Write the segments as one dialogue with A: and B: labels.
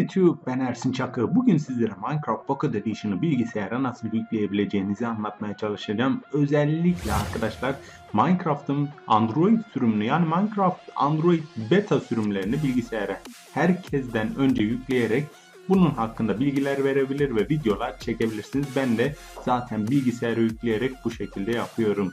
A: YouTube ben Ersin Çakır. Bugün sizlere Minecraft Pocket Edition'ı bilgisayara nasıl yükleyebileceğinizi anlatmaya çalışacağım. Özellikle arkadaşlar Minecraft'ın Android sürümünü yani Minecraft Android beta sürümlerini bilgisayara herkesten önce yükleyerek bunun hakkında bilgiler verebilir ve videolar çekebilirsiniz. Ben de zaten bilgisayara yükleyerek bu şekilde yapıyorum.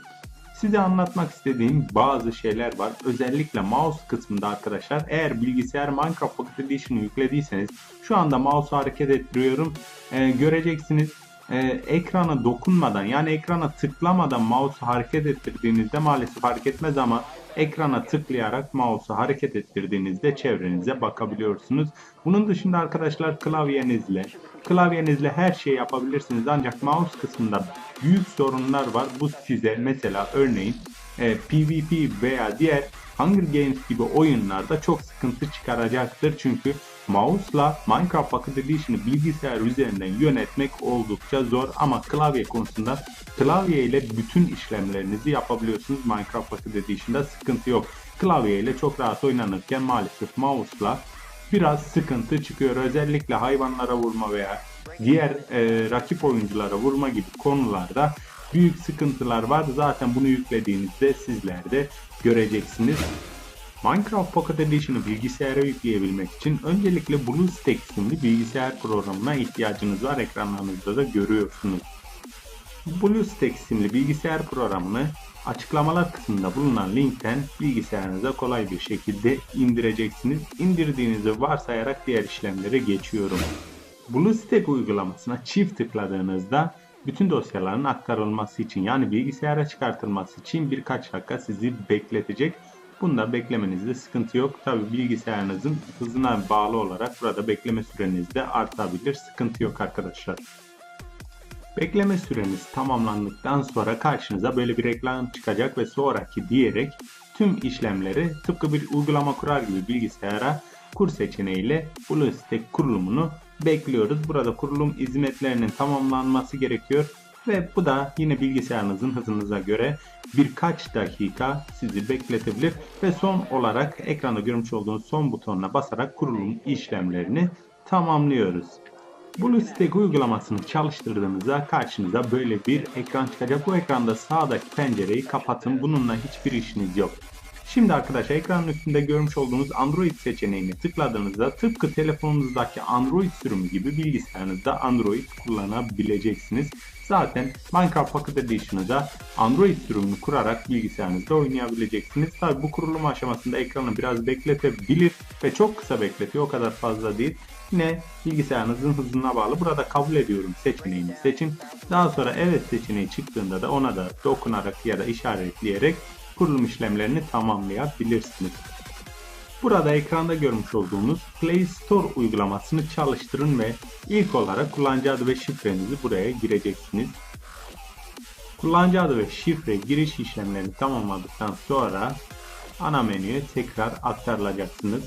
A: Size anlatmak istediğim bazı şeyler var. Özellikle mouse kısmında arkadaşlar. Eğer bilgisayar Minecraft Pocket Edition'ı yüklediyseniz şu anda mouse'u hareket ettiriyorum. Ee, göreceksiniz e, ekrana dokunmadan yani ekrana tıklamadan mouse'u hareket ettirdiğinizde maalesef hareket etmez ama ekrana tıklayarak mouse'u hareket ettirdiğinizde çevrenize bakabiliyorsunuz. Bunun dışında arkadaşlar klavyenizle klavyenizle her şeyi yapabilirsiniz ancak mouse kısmında büyük sorunlar var. Bu size mesela örneğin e, PvP veya diğer Hunger Games gibi oyunlarda çok sıkıntı çıkaracaktır. Çünkü mouse'la Minecraft Pocket Edition'ı bilgisayar üzerinden yönetmek oldukça zor ama klavye konusunda klavye ile bütün işlemlerinizi yapabiliyorsunuz. Minecraft Pocket Edition'da sıkıntı yok. Klavye ile çok rahat oynanırken maalesef mouse'la biraz sıkıntı çıkıyor. Özellikle hayvanlara vurma veya diğer e, rakip oyunculara vurma gibi konularda büyük sıkıntılar var. Zaten bunu yüklediğinizde sizler de göreceksiniz. Minecraft Pocket Edition'ı bilgisayara yükleyebilmek için öncelikle BlueStack isimli bilgisayar programına ihtiyacınız var. Ekranlarınızda da görüyorsunuz. BlueStack isimli bilgisayar programını açıklamalar kısmında bulunan linkten bilgisayarınıza kolay bir şekilde indireceksiniz. İndirdiğinizi varsayarak diğer işlemlere geçiyorum. BlueStack uygulamasına çift tıkladığınızda bütün dosyaların aktarılması için yani bilgisayara çıkartılması için birkaç dakika sizi bekletecek. Bunda beklemenizde sıkıntı yok. Tabi bilgisayarınızın hızına bağlı olarak burada bekleme süreniz de artabilir. Sıkıntı yok arkadaşlar. Bekleme süreniz tamamlandıktan sonra karşınıza böyle bir reklam çıkacak ve sonraki diyerek tüm işlemleri tıpkı bir uygulama kurar gibi bilgisayara kur seçeneğiyle BlueStack kurulumunu bekliyoruz. Burada kurulum hizmetlerinin tamamlanması gerekiyor ve bu da yine bilgisayarınızın hızınıza göre birkaç dakika sizi bekletebilir ve son olarak ekranda görmüş olduğunuz son butonuna basarak kurulum işlemlerini tamamlıyoruz. BlueStack uygulamasını çalıştırdığınızda karşınıza böyle bir ekran çıkacak. Bu ekranda sağdaki pencereyi kapatın. Bununla hiçbir işiniz yok. Şimdi arkadaşlar ekranın üstünde görmüş olduğunuz Android seçeneğini tıkladığınızda tıpkı telefonunuzdaki Android sürümü gibi bilgisayarınızda Android kullanabileceksiniz. Zaten Minecraft Pocket Edition'ı da Android sürümünü kurarak bilgisayarınızda oynayabileceksiniz. Tabi bu kurulum aşamasında ekranı biraz bekletebilir ve çok kısa bekletiyor o kadar fazla değil. Yine bilgisayarınızın hızına bağlı. Burada kabul ediyorum seçeneğini seçin. Daha sonra evet seçeneği çıktığında da ona da dokunarak ya da işaretleyerek kurulum işlemlerini tamamlayabilirsiniz. Burada ekranda görmüş olduğunuz Play Store uygulamasını çalıştırın ve ilk olarak kullanıcı adı ve şifrenizi buraya gireceksiniz. Kullanıcı adı ve şifre giriş işlemlerini tamamladıktan sonra ana menüye tekrar aktarılacaksınız.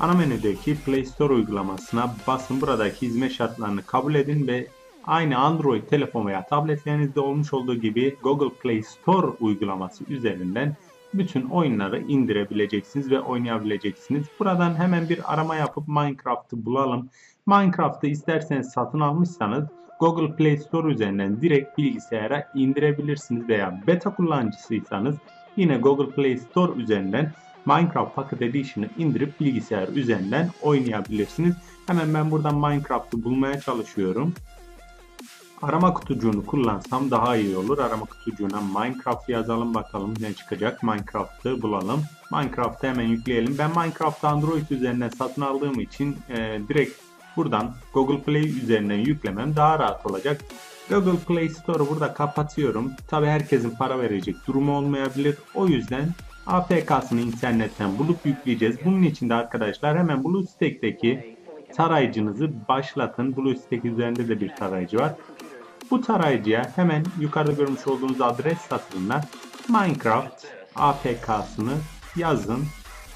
A: Ana menüdeki Play Store uygulamasına basın buradaki hizmet şartlarını kabul edin ve aynı Android telefon veya tabletlerinizde olmuş olduğu gibi Google Play Store uygulaması üzerinden bütün oyunları indirebileceksiniz ve oynayabileceksiniz. Buradan hemen bir arama yapıp Minecraft'ı bulalım. Minecraft'ı isterseniz satın almışsanız Google Play Store üzerinden direkt bilgisayara indirebilirsiniz veya beta kullanıcısıysanız yine Google Play Store üzerinden Minecraft Pocket Edition'ı indirip bilgisayar üzerinden oynayabilirsiniz. Hemen ben buradan Minecraft'ı bulmaya çalışıyorum. Arama kutucuğunu kullansam daha iyi olur. Arama kutucuğuna Minecraft yazalım bakalım ne çıkacak. Minecraft'ı bulalım. Minecraft'ı hemen yükleyelim. Ben Minecraft'ı Android üzerinden satın aldığım için e, direkt buradan Google Play üzerinden yüklemem daha rahat olacak. Google Play Store'u burada kapatıyorum. Tabi herkesin para verecek durumu olmayabilir. O yüzden APK'sını internetten bulup yükleyeceğiz. Bunun için de arkadaşlar hemen BlueStack'teki tarayıcınızı başlatın. BlueStack üzerinde de bir tarayıcı var. Bu tarayıcıya hemen yukarıda görmüş olduğunuz adres satırına Minecraft APK'sını yazın.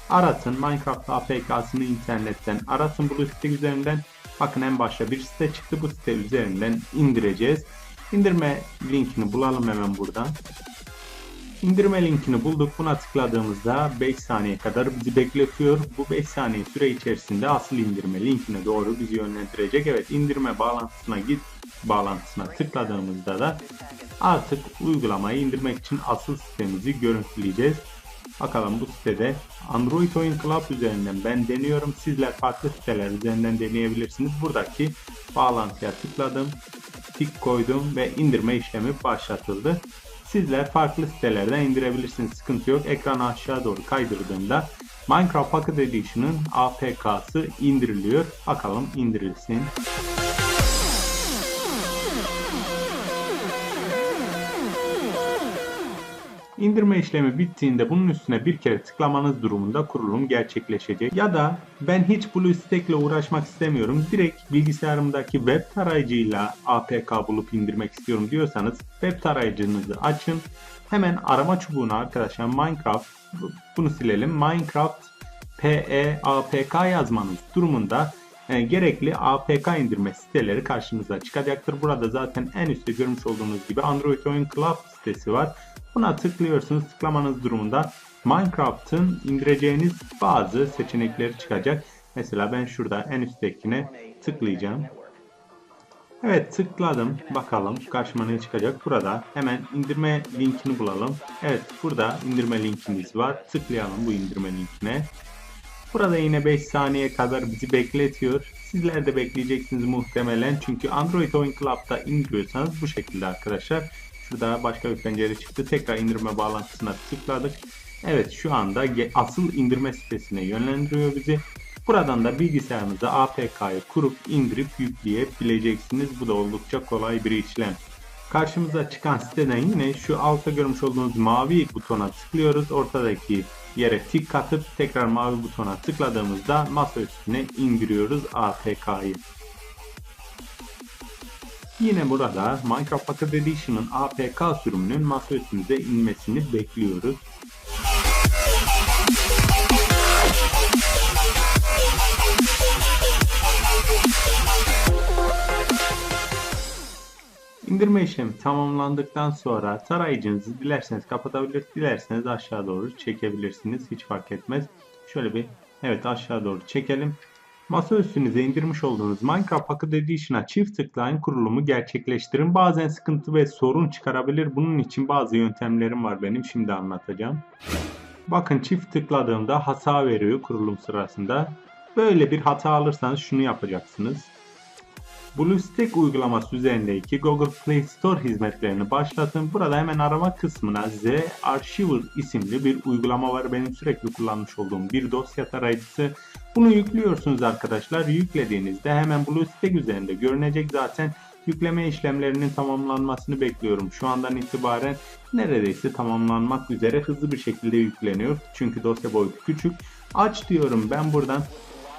A: Aratın. Minecraft APK'sını internetten aratın BlueStack üzerinden. Bakın en başta bir site çıktı. Bu site üzerinden indireceğiz. İndirme linkini bulalım hemen buradan. İndirme linkini bulduk. Buna tıkladığımızda 5 saniye kadar bizi bekletiyor. Bu 5 saniye süre içerisinde asıl indirme linkine doğru bizi yönlendirecek. Evet indirme bağlantısına git bağlantısına tıkladığımızda da artık uygulamayı indirmek için asıl sitemizi görüntüleyeceğiz. Bakalım bu sitede Android Oyun Club üzerinden ben deniyorum. Sizler farklı siteler üzerinden deneyebilirsiniz. Buradaki bağlantıya tıkladım. Tik koydum ve indirme işlemi başlatıldı. Sizler farklı sitelerden indirebilirsiniz. Sıkıntı yok. Ekranı aşağı doğru kaydırdığımda Minecraft Pocket Edition'ın APK'sı indiriliyor. Bakalım indirilsin. İndirme işlemi bittiğinde bunun üstüne bir kere tıklamanız durumunda kurulum gerçekleşecek. Ya da ben hiç BlueStack ile uğraşmak istemiyorum. Direkt bilgisayarımdaki web tarayıcıyla APK bulup indirmek istiyorum diyorsanız web tarayıcınızı açın. Hemen arama çubuğuna arkadaşlar Minecraft bunu silelim. Minecraft PE APK yazmanız durumunda e, gerekli APK indirme siteleri karşınıza çıkacaktır. Burada zaten en üstte görmüş olduğunuz gibi Android Oyun Club sitesi var. Buna tıklıyorsunuz. Tıklamanız durumunda Minecraft'ın indireceğiniz bazı seçenekleri çıkacak. Mesela ben şurada en üsttekine tıklayacağım. Evet tıkladım. Bakalım karşıma ne çıkacak. Burada hemen indirme linkini bulalım. Evet burada indirme linkimiz var. Tıklayalım bu indirme linkine. Burada yine 5 saniye kadar bizi bekletiyor. Sizler de bekleyeceksiniz muhtemelen. Çünkü Android Oyun Club'da indiriyorsanız bu şekilde arkadaşlar. Şurada başka bir pencere çıktı. Tekrar indirme bağlantısına tıkladık. Evet şu anda asıl indirme sitesine yönlendiriyor bizi. Buradan da bilgisayarınıza APK'yı kurup indirip yükleyebileceksiniz. Bu da oldukça kolay bir işlem. Karşımıza çıkan siteden yine şu altta görmüş olduğunuz mavi butona tıklıyoruz. Ortadaki yere tik atıp tekrar mavi butona tıkladığımızda masa üstüne indiriyoruz APK'yı. Yine burada Minecraft Pocket Edition'ın APK sürümünün masa üstümüze inmesini bekliyoruz. İndirme işlemi tamamlandıktan sonra tarayıcınızı dilerseniz kapatabilir, dilerseniz aşağı doğru çekebilirsiniz. Hiç fark etmez. Şöyle bir evet aşağı doğru çekelim. Masa üstünüze indirmiş olduğunuz Minecraft Pocket Edition'a çift tıklayın kurulumu gerçekleştirin. Bazen sıkıntı ve sorun çıkarabilir. Bunun için bazı yöntemlerim var benim. Şimdi anlatacağım. Bakın çift tıkladığımda hata veriyor kurulum sırasında. Böyle bir hata alırsanız şunu yapacaksınız. BlueStack uygulaması üzerindeki Google Play Store hizmetlerini başlatın. Burada hemen arama kısmına Z Archiver isimli bir uygulama var. Benim sürekli kullanmış olduğum bir dosya tarayıcısı. Bunu yüklüyorsunuz arkadaşlar. Yüklediğinizde hemen BlueStack üzerinde görünecek zaten yükleme işlemlerinin tamamlanmasını bekliyorum. Şu andan itibaren neredeyse tamamlanmak üzere hızlı bir şekilde yükleniyor. Çünkü dosya boyutu küçük. Aç diyorum ben buradan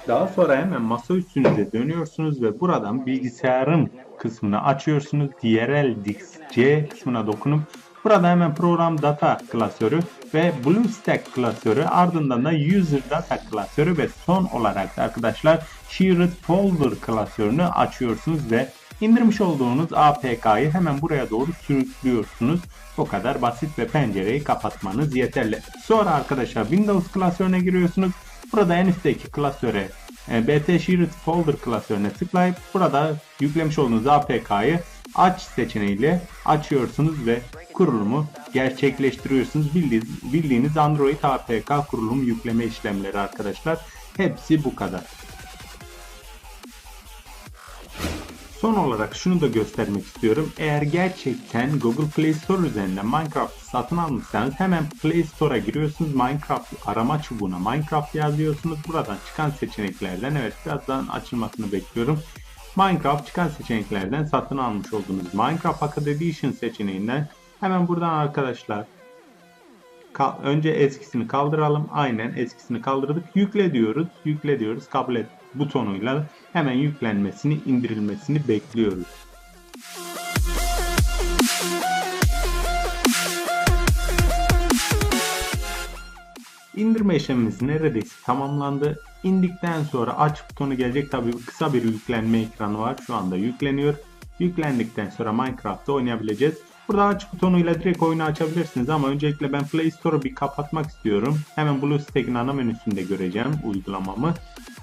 A: daha sonra hemen masa üstünüze dönüyorsunuz ve buradan bilgisayarın kısmını açıyorsunuz. DRLDix C kısmına dokunup burada hemen program data klasörü ve BlueStack klasörü ardından da User Data klasörü ve son olarak da arkadaşlar Shared Folder klasörünü açıyorsunuz ve indirmiş olduğunuz APK'yı hemen buraya doğru sürüklüyorsunuz. O kadar basit ve pencereyi kapatmanız yeterli. Sonra arkadaşlar Windows klasörüne giriyorsunuz. Burada en üstteki klasöre e, BT Shared Folder klasörüne tıklayıp burada yüklemiş olduğunuz APK'yı aç seçeneğiyle açıyorsunuz ve kurulumu gerçekleştiriyorsunuz. Bildiğiniz, bildiğiniz Android APK kurulum yükleme işlemleri arkadaşlar. Hepsi bu kadar. Son olarak şunu da göstermek istiyorum. Eğer gerçekten Google Play Store üzerinden Minecraft satın almışsanız hemen Play Store'a giriyorsunuz. Minecraft arama çubuğuna Minecraft yazıyorsunuz. Buradan çıkan seçeneklerden evet birazdan açılmasını bekliyorum. Minecraft çıkan seçeneklerden satın almış olduğunuz Minecraft Pocket Edition seçeneğinden hemen buradan arkadaşlar önce eskisini kaldıralım. Aynen eskisini kaldırdık. Yükle diyoruz. Yükle diyoruz. Kabul et butonuyla hemen yüklenmesini, indirilmesini bekliyoruz. İndirme işlemimiz neredeyse tamamlandı. İndikten sonra aç butonu gelecek. Tabii kısa bir yüklenme ekranı var. Şu anda yükleniyor. Yüklendikten sonra Minecraft'ta oynayabileceğiz. Burada aç butonuyla direkt oyunu açabilirsiniz ama öncelikle ben Play Store'u bir kapatmak istiyorum. Hemen BlueStack'in ana menüsünde göreceğim uygulamamı.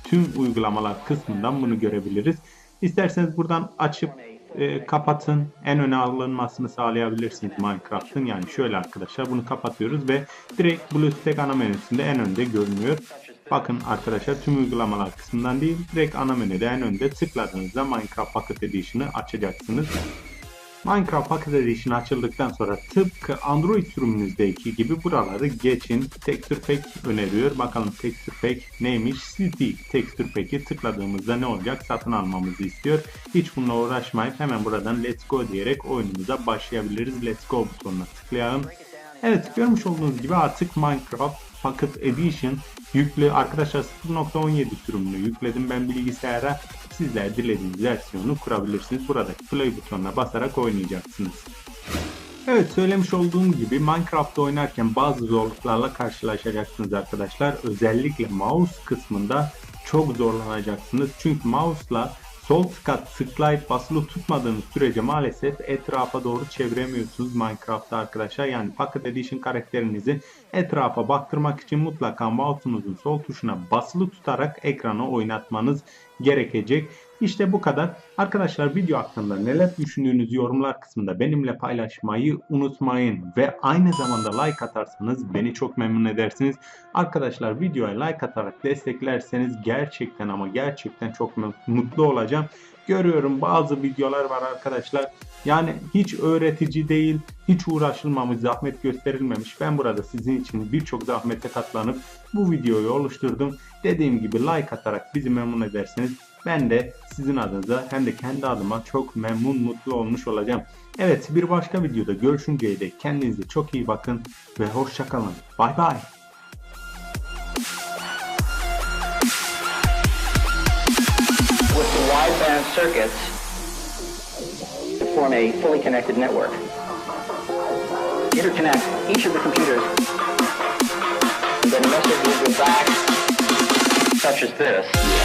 A: Tüm uygulamalar kısmından bunu görebiliriz. İsterseniz buradan açıp e, kapatın. En öne alınmasını sağlayabilirsiniz Minecraft'ın. Yani şöyle arkadaşlar bunu kapatıyoruz ve direkt BlueStack ana menüsünde en önde görünüyor. Bakın arkadaşlar tüm uygulamalar kısmından değil direkt ana menüde en önde tıkladığınızda Minecraft Pocket Edition'ı açacaksınız. Minecraft Pocket Edition açıldıktan sonra tıpkı Android sürümünüzdeki gibi buraları geçin. Texture Pack öneriyor. Bakalım Texture Pack neymiş? City Texture Pack'i tıkladığımızda ne olacak? Satın almamızı istiyor. Hiç bununla uğraşmayıp hemen buradan Let's Go diyerek oyunumuza başlayabiliriz. Let's Go butonuna tıklayalım. Evet görmüş olduğunuz gibi artık Minecraft Pocket Edition yüklü. Arkadaşlar 0.17 sürümünü yükledim ben bilgisayara. Sizler dilediğiniz versiyonu kurabilirsiniz. Buradaki play butonuna basarak oynayacaksınız. Evet söylemiş olduğum gibi Minecraft'ta oynarken bazı zorluklarla karşılaşacaksınız arkadaşlar. Özellikle mouse kısmında çok zorlanacaksınız. Çünkü mouse'la Sol tıka tıklayıp basılı tutmadığınız sürece maalesef etrafa doğru çeviremiyorsunuz Minecraft'ta arkadaşlar. Yani Pocket Edition karakterinizi etrafa baktırmak için mutlaka mouse'unuzun sol tuşuna basılı tutarak ekranı oynatmanız gerekecek. İşte bu kadar. Arkadaşlar video hakkında neler düşündüğünüzü yorumlar kısmında benimle paylaşmayı unutmayın. Ve aynı zamanda like atarsanız beni çok memnun edersiniz. Arkadaşlar videoya like atarak desteklerseniz gerçekten ama gerçekten çok mutlu olacağım. Görüyorum bazı videolar var arkadaşlar. Yani hiç öğretici değil, hiç uğraşılmamış, zahmet gösterilmemiş. Ben burada sizin için birçok zahmete katlanıp bu videoyu oluşturdum. Dediğim gibi like atarak bizi memnun ederseniz ben de sizin adınıza hem de kendi adıma çok memnun mutlu olmuş olacağım. Evet bir başka videoda görüşünceye dek kendinize çok iyi bakın ve hoşçakalın. Bay bay.
B: the wideband form a fully connected network. Interconnect each of the computers, a message will go back, such as this.